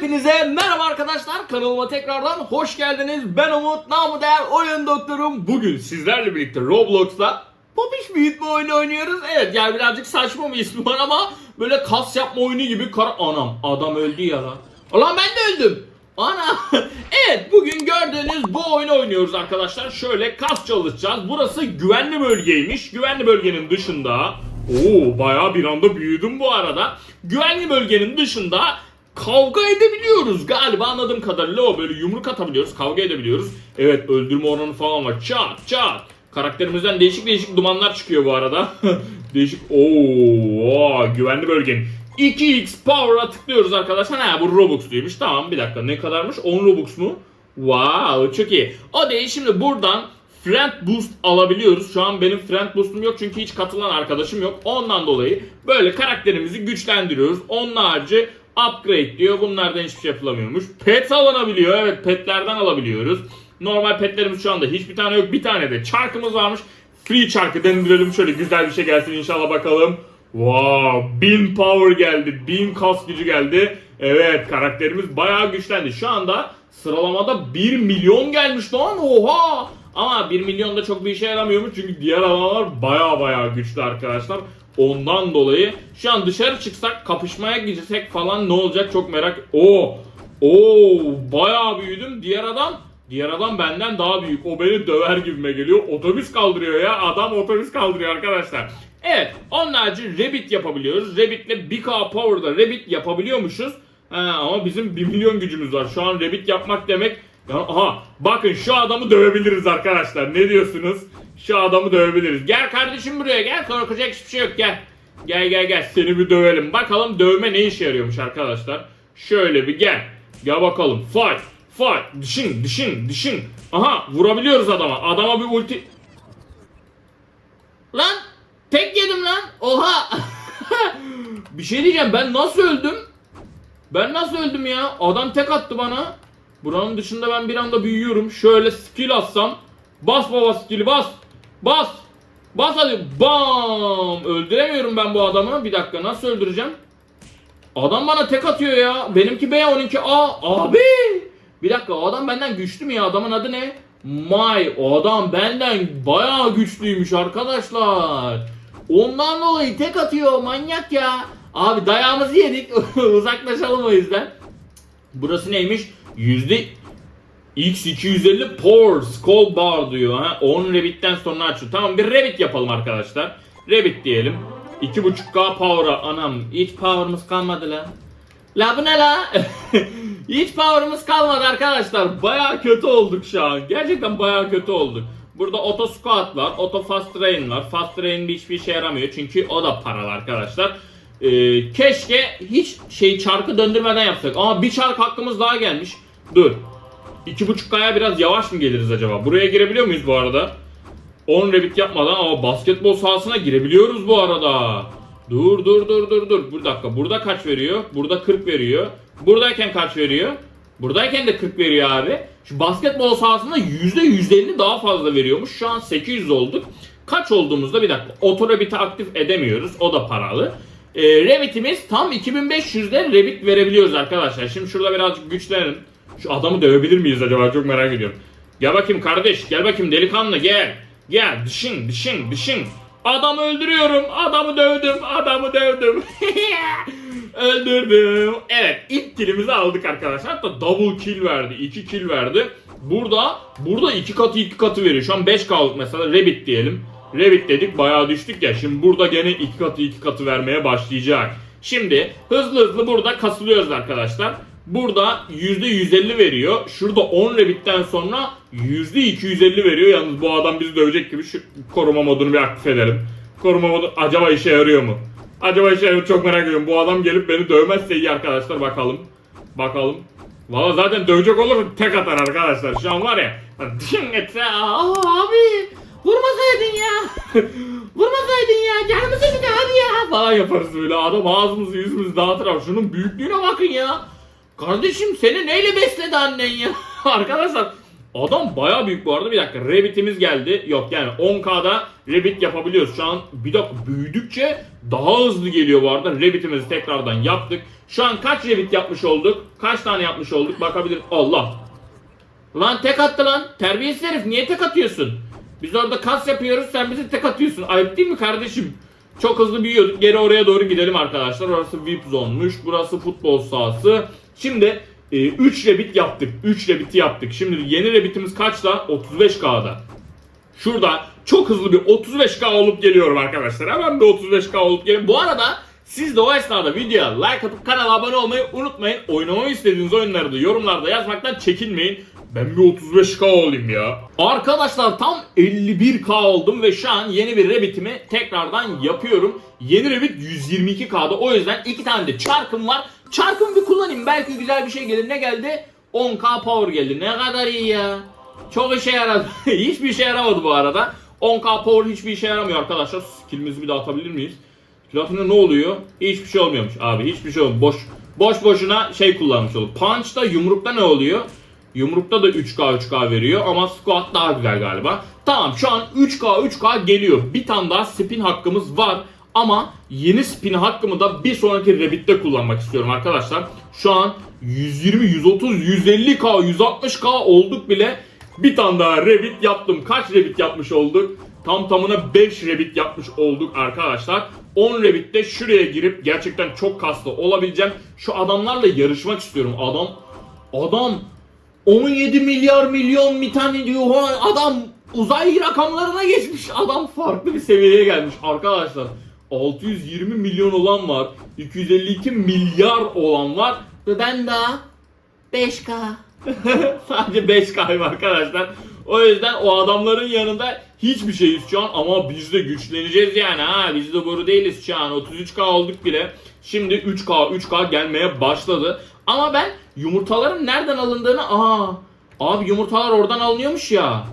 Hepinize merhaba arkadaşlar. Kanalıma tekrardan hoş geldiniz. Ben Umut, namı değer oyun doktorum. Bugün sizlerle birlikte Roblox'ta Popiş büyütme oyunu oynuyoruz. Evet yani birazcık saçma bir ismi var ama böyle kas yapma oyunu gibi kara... Anam adam öldü ya lan. Ulan ben de öldüm. Ana. evet bugün gördüğünüz bu oyunu oynuyoruz arkadaşlar. Şöyle kas çalışacağız. Burası güvenli bölgeymiş. Güvenli bölgenin dışında Oo bayağı bir anda büyüdüm bu arada. Güvenli bölgenin dışında kavga edebiliyoruz galiba anladığım kadarıyla o böyle yumruk atabiliyoruz kavga edebiliyoruz. Evet öldürme oranı falan var çat çat. Karakterimizden değişik değişik dumanlar çıkıyor bu arada. değişik ooo güvenli bölgenin 2x power'a tıklıyoruz arkadaşlar. Ha bu Robux'luymuş tamam bir dakika ne kadarmış 10 Robux mu? Wow çok iyi. O değil şimdi buradan Friend Boost alabiliyoruz. Şu an benim Friend Boost'um yok çünkü hiç katılan arkadaşım yok. Ondan dolayı böyle karakterimizi güçlendiriyoruz. Onun harici upgrade diyor. Bunlardan hiçbir şey yapılamıyormuş. Pet alınabiliyor. Evet petlerden alabiliyoruz. Normal petlerimiz şu anda hiçbir tane yok. Bir tane de çarkımız varmış. Free çarkı dendirelim. Şöyle güzel bir şey gelsin inşallah bakalım. Wow, 1000 power geldi. 1000 kas gücü geldi. Evet karakterimiz bayağı güçlendi. Şu anda sıralamada 1 milyon gelmiş lan. Oha! Ama 1 milyon da çok bir işe yaramıyormuş çünkü diğer adamlar baya baya güçlü arkadaşlar. Ondan dolayı şu an dışarı çıksak kapışmaya gidecek falan ne olacak çok merak. Oo! Oo! Baya büyüdüm. Diğer adam Diğer adam benden daha büyük. O beni döver gibime geliyor. Otobüs kaldırıyor ya. Adam otobüs kaldırıyor arkadaşlar. Evet. Onun harici Rabbit yapabiliyoruz. Rabbit'le 1K Power'da Rabbit yapabiliyormuşuz. Ha, ama bizim 1 milyon gücümüz var. Şu an Rabbit yapmak demek aha bakın şu adamı dövebiliriz arkadaşlar. Ne diyorsunuz? Şu adamı dövebiliriz. Gel kardeşim buraya gel. Korkacak hiçbir şey yok gel. Gel gel gel seni bir dövelim. Bakalım dövme ne işe yarıyormuş arkadaşlar. Şöyle bir gel. Gel bakalım. Fight. Fight. Dışın dışın dışın. Aha vurabiliyoruz adama. Adama bir ulti. Lan tek yedim lan. Oha. bir şey diyeceğim ben nasıl öldüm? Ben nasıl öldüm ya? Adam tek attı bana. Buranın dışında ben bir anda büyüyorum. Şöyle skill atsam. Bas baba skill'i bas. Bas. Bas hadi. Bam. Öldüremiyorum ben bu adamı. Bir dakika nasıl öldüreceğim? Adam bana tek atıyor ya. Benimki B onunki A. Abi. Bir dakika o adam benden güçlü mü ya? Adamın adı ne? May. O adam benden bayağı güçlüymüş arkadaşlar. Ondan dolayı tek atıyor manyak ya. Abi dayağımızı yedik. Uzaklaşalım o yüzden. Burası neymiş? Yüzde X250 Power Skull Bar diyor. Ha? 10 Rabbit'ten sonra açıyor. Tamam bir Rabbit yapalım arkadaşlar. Rabbit diyelim. 2.5K Power'a anam hiç power'ımız kalmadı lan. La bu ne la? hiç power'ımız kalmadı arkadaşlar. Baya kötü olduk şu an. Gerçekten baya kötü olduk. Burada auto squat var, auto fast train var. Fast train bir hiçbir işe yaramıyor çünkü o da paralı arkadaşlar. Ee, keşke hiç şey çarkı döndürmeden yapsak. Ama bir çark hakkımız daha gelmiş. Dur. 2.5K'ya biraz yavaş mı geliriz acaba? Buraya girebiliyor muyuz bu arada? 10 rabbit yapmadan ama basketbol sahasına girebiliyoruz bu arada. Dur dur dur dur dur. Bir dakika. Burada kaç veriyor? Burada 40 veriyor. Buradayken kaç veriyor? Buradayken de 40 veriyor abi. Şu basketbol sahasında %150 daha fazla veriyormuş. Şu an 800 olduk. Kaç olduğumuzda bir dakika. Auto Rabbit'i aktif edemiyoruz. O da paralı. E, Rabbit'imiz tam 2500'de Rabbit verebiliyoruz arkadaşlar. Şimdi şurada birazcık güçlenelim. Şu adamı dövebilir miyiz acaba? Çok merak ediyorum. Gel bakayım kardeş. Gel bakayım delikanlı gel. Gel dışın dışın dışın. Adamı öldürüyorum. Adamı dövdüm. Adamı dövdüm. Öldürdüm. Evet ilk killimizi aldık arkadaşlar. Hatta double kill verdi. 2 kill verdi. Burada burada iki katı iki katı veriyor. Şu an 5 kaldık mesela. Rabbit diyelim. Rabbit dedik bayağı düştük ya. Şimdi burada gene iki katı iki katı vermeye başlayacak. Şimdi hızlı hızlı burada kasılıyoruz arkadaşlar. Burada %150 veriyor. Şurada 10 Rabbit'ten sonra %250 veriyor. Yalnız bu adam bizi dövecek gibi şu koruma modunu bir aktif edelim. Koruma modu acaba işe yarıyor mu? Acaba işe yarıyor çok merak ediyorum. Bu adam gelip beni dövmezse iyi arkadaşlar bakalım. Bakalım. Valla zaten dövecek olur tek atar arkadaşlar. Şu an var ya. Ding etse abi vurmasaydın ya. vurmasaydın ya. Canımızı bir hadi ya. Falan yaparız böyle. Adam ağzımızı yüzümüzü dağıtır. Şunun büyüklüğüne bakın ya. Kardeşim seni neyle besledi annen ya? Arkadaşlar Adam baya büyük bu arada. Bir dakika. Rabbit'imiz geldi. Yok yani 10K'da Rabbit yapabiliyoruz. Şu an bir dakika büyüdükçe daha hızlı geliyor bu arada. Rabbit'imizi tekrardan yaptık. Şu an kaç Rabbit yapmış olduk? Kaç tane yapmış olduk? Bakabilirim. Allah. Lan tek attı lan. Terbiyesiz herif niye tek atıyorsun? Biz orada kas yapıyoruz sen bize tek atıyorsun. Ayıp değil mi kardeşim? Çok hızlı büyüyorduk. Geri oraya doğru gidelim arkadaşlar. Orası VIP zonmuş. Burası futbol sahası. Şimdi 3 rebit yaptık. 3 rebiti yaptık. Şimdi yeni rebitimiz kaçta? 35K'da. Şurada çok hızlı bir 35K olup geliyorum arkadaşlar. Hemen bir 35K olup geliyorum. Bu arada siz de o esnada videoya like atıp kanala abone olmayı unutmayın. Oynamamı istediğiniz oyunları da yorumlarda yazmaktan çekinmeyin. Ben bir 35k olayım ya. Arkadaşlar tam 51k oldum ve şu an yeni bir Rabbit'imi tekrardan yapıyorum. Yeni Rabbit 122k'da o yüzden iki tane de çarkım var. Çarkımı bir kullanayım belki güzel bir şey gelir. Ne geldi? 10k power geldi. Ne kadar iyi ya. Çok işe yaradı. Hiçbir işe yaramadı bu arada. 10k power hiçbir işe yaramıyor arkadaşlar. Skillimizi bir daha atabilir miyiz? Platin'e ne oluyor? Hiçbir şey olmuyormuş abi. Hiçbir şey olmuyor. Boş boş boşuna şey kullanmış olur. Punch'ta yumrukta ne oluyor? Yumrukta da 3K 3K veriyor ama squat daha güzel galiba. Tamam şu an 3K 3K geliyor. Bir tane daha spin hakkımız var. Ama yeni spin hakkımı da bir sonraki Rabbit'te kullanmak istiyorum arkadaşlar. Şu an 120, 130, 150K, 160K olduk bile. Bir tane daha Rabbit yaptım. Kaç Rabbit yapmış olduk? Tam tamına 5 Rabbit yapmış olduk arkadaşlar. 10 Rabbit'te şuraya girip gerçekten çok kaslı olabileceğim. Şu adamlarla yarışmak istiyorum. Adam adam 17 milyar milyon bir tane diyor. Adam uzay rakamlarına geçmiş. Adam farklı bir seviyeye gelmiş arkadaşlar. 620 milyon olan var. 252 milyar olan var. Ve ben daha 5K. Sadece 5K'yım arkadaşlar. O yüzden o adamların yanında hiçbir şeyiz şu an ama biz de güçleneceğiz yani ha biz de boru değiliz şu an 33k olduk bile. Şimdi 3k 3k gelmeye başladı. Ama ben yumurtaların nereden alındığını aa abi yumurtalar oradan alınıyormuş ya.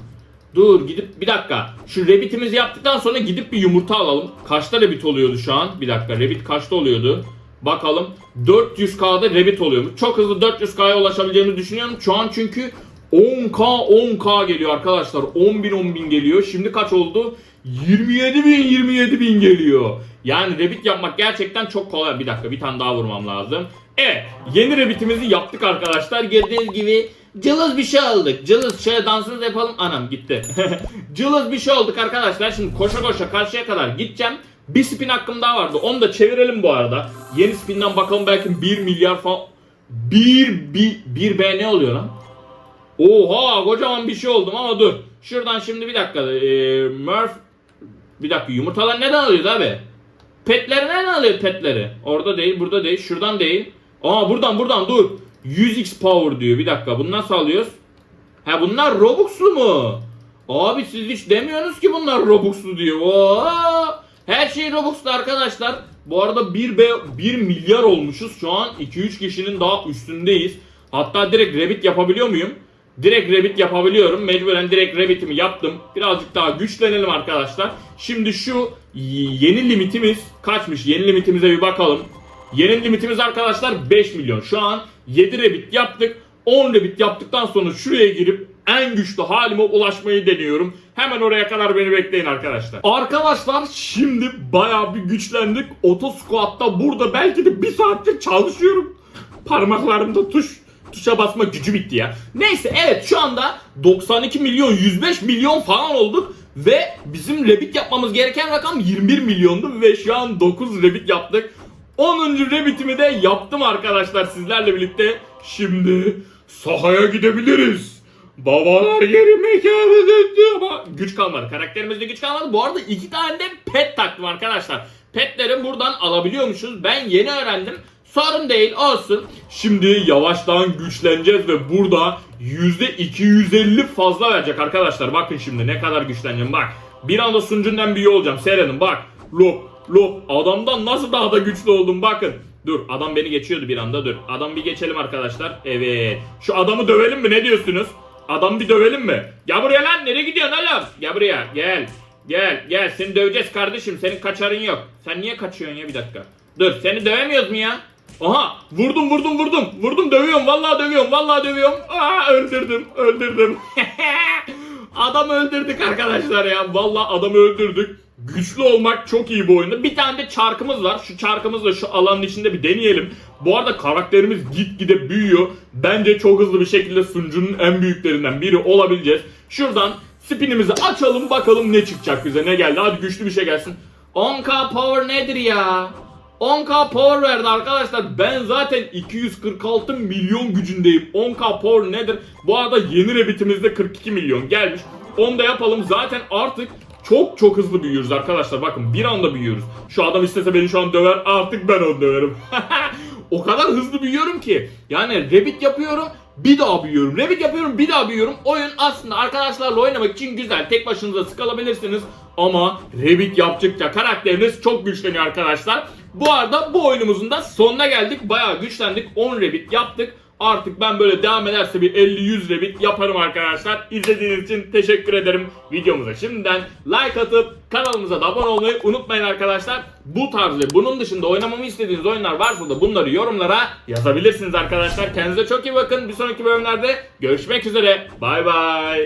Dur gidip bir dakika. Şu rabbitimizi yaptıktan sonra gidip bir yumurta alalım. Kaçta rabbit oluyordu şu an? Bir dakika rabbit kaçta oluyordu? Bakalım. 400k'da rabbit oluyormuş. Çok hızlı 400k'ya ulaşabileceğimizi düşünüyorum. Şu an çünkü 10k 10k geliyor arkadaşlar. 10 bin 10 bin geliyor. Şimdi kaç oldu? 27 bin 27 bin geliyor. Yani rabbit yapmak gerçekten çok kolay. Bir dakika bir tane daha vurmam lazım. Evet yeni rabbitimizi yaptık arkadaşlar. Gördüğünüz gibi cılız bir şey aldık. Cılız şöyle dansınızı yapalım. Anam gitti. cılız bir şey olduk arkadaşlar. Şimdi koşa koşa karşıya kadar gideceğim. Bir spin hakkım daha vardı. Onu da çevirelim bu arada. Yeni spinden bakalım belki 1 milyar falan. 1 1 1 B ne oluyor lan? Oha kocaman bir şey oldum ama dur. Şuradan şimdi bir dakika. Ee, Murph bir dakika yumurtalar neden alıyoruz abi? Petleri nereden alıyor petleri? Orada değil, burada değil, şuradan değil. Aa buradan buradan dur. 100x power diyor. Bir dakika. Bunu nasıl alıyoruz? Ha bunlar Robux'lu mu? Abi siz hiç demiyorsunuz ki bunlar Robux'lu diyor. Oo! Her şey Robux'lu arkadaşlar. Bu arada 1 B 1 milyar olmuşuz. Şu an 2-3 kişinin daha üstündeyiz. Hatta direkt Rabbit yapabiliyor muyum? Direkt Rabbit yapabiliyorum. Mecburen direkt Rabbit'imi yaptım. Birazcık daha güçlenelim arkadaşlar. Şimdi şu yeni limitimiz kaçmış? Yeni limitimize bir bakalım. Yeni limitimiz arkadaşlar 5 milyon. Şu an 7 Rabbit yaptık. 10 Rabbit yaptıktan sonra şuraya girip en güçlü halime ulaşmayı deniyorum. Hemen oraya kadar beni bekleyin arkadaşlar. Arkadaşlar şimdi bayağı bir güçlendik. Oto squat'ta burada belki de bir saattir çalışıyorum. Parmaklarımda tuş tuşa basma gücü bitti ya. Neyse evet şu anda 92 milyon 105 milyon falan olduk. Ve bizim Rabbit yapmamız gereken rakam 21 milyondu ve şu an 9 Rabbit yaptık. 10. Rabbit'imi de yaptım arkadaşlar sizlerle birlikte. Şimdi sahaya gidebiliriz. Babalar geri mekanı döndü ama güç kalmadı. Karakterimizde güç kalmadı. Bu arada iki tane de pet taktım arkadaşlar. Petleri buradan alabiliyormuşuz. Ben yeni öğrendim. Sorun değil olsun. Şimdi yavaştan güçleneceğiz ve burada %250 fazla verecek arkadaşlar. Bakın şimdi ne kadar güçleneceğim bak. Bir anda sunucundan bir olacağım. Seyredin bak. Lop lop. Adamdan nasıl daha da güçlü oldum bakın. Dur adam beni geçiyordu bir anda dur. Adam bir geçelim arkadaşlar. Evet. Şu adamı dövelim mi ne diyorsunuz? Adam bir dövelim mi? Gel buraya lan nereye gidiyorsun oğlum? Gel buraya gel. Gel gel seni döveceğiz kardeşim senin kaçarın yok. Sen niye kaçıyorsun ya bir dakika. Dur seni dövemiyoruz mu ya? Aha vurdum vurdum vurdum. Vurdum dövüyorum vallahi dövüyorum vallahi dövüyorum. Aa öldürdüm öldürdüm. Adam öldürdük arkadaşlar ya. Vallahi adamı öldürdük. Güçlü olmak çok iyi bu oyunda. Bir tane de çarkımız var. Şu çarkımızla şu alanın içinde bir deneyelim. Bu arada karakterimiz gitgide büyüyor. Bence çok hızlı bir şekilde sunucunun en büyüklerinden biri olabileceğiz. Şuradan spinimizi açalım bakalım ne çıkacak bize ne geldi. Hadi güçlü bir şey gelsin. 10k power nedir ya? 10k power verdi arkadaşlar. Ben zaten 246 milyon gücündeyim. 10k power nedir? Bu arada yeni rebbitimizde 42 milyon gelmiş. Onu da yapalım. Zaten artık çok çok hızlı büyüyoruz arkadaşlar. Bakın bir anda büyüyoruz. Şu adam istese beni şu an döver. Artık ben onu döverim. o kadar hızlı büyüyorum ki. Yani rabbit yapıyorum bir daha büyüyorum. Rabbit yapıyorum bir daha büyüyorum. Oyun aslında arkadaşlarla oynamak için güzel. Tek başınıza sıkılabilirsiniz. Ama Rabbit yaptıkça karakteriniz çok güçleniyor arkadaşlar. Bu arada bu oyunumuzun da sonuna geldik. Bayağı güçlendik. 10 Rabbit yaptık. Artık ben böyle devam ederse bir 50-100 Rabbit yaparım arkadaşlar. İzlediğiniz için teşekkür ederim. Videomuza şimdiden like atıp kanalımıza da abone olmayı unutmayın arkadaşlar. Bu tarz ve bunun dışında oynamamı istediğiniz oyunlar varsa da bunları yorumlara yazabilirsiniz arkadaşlar. Kendinize çok iyi bakın. Bir sonraki bölümlerde görüşmek üzere. Bay bay.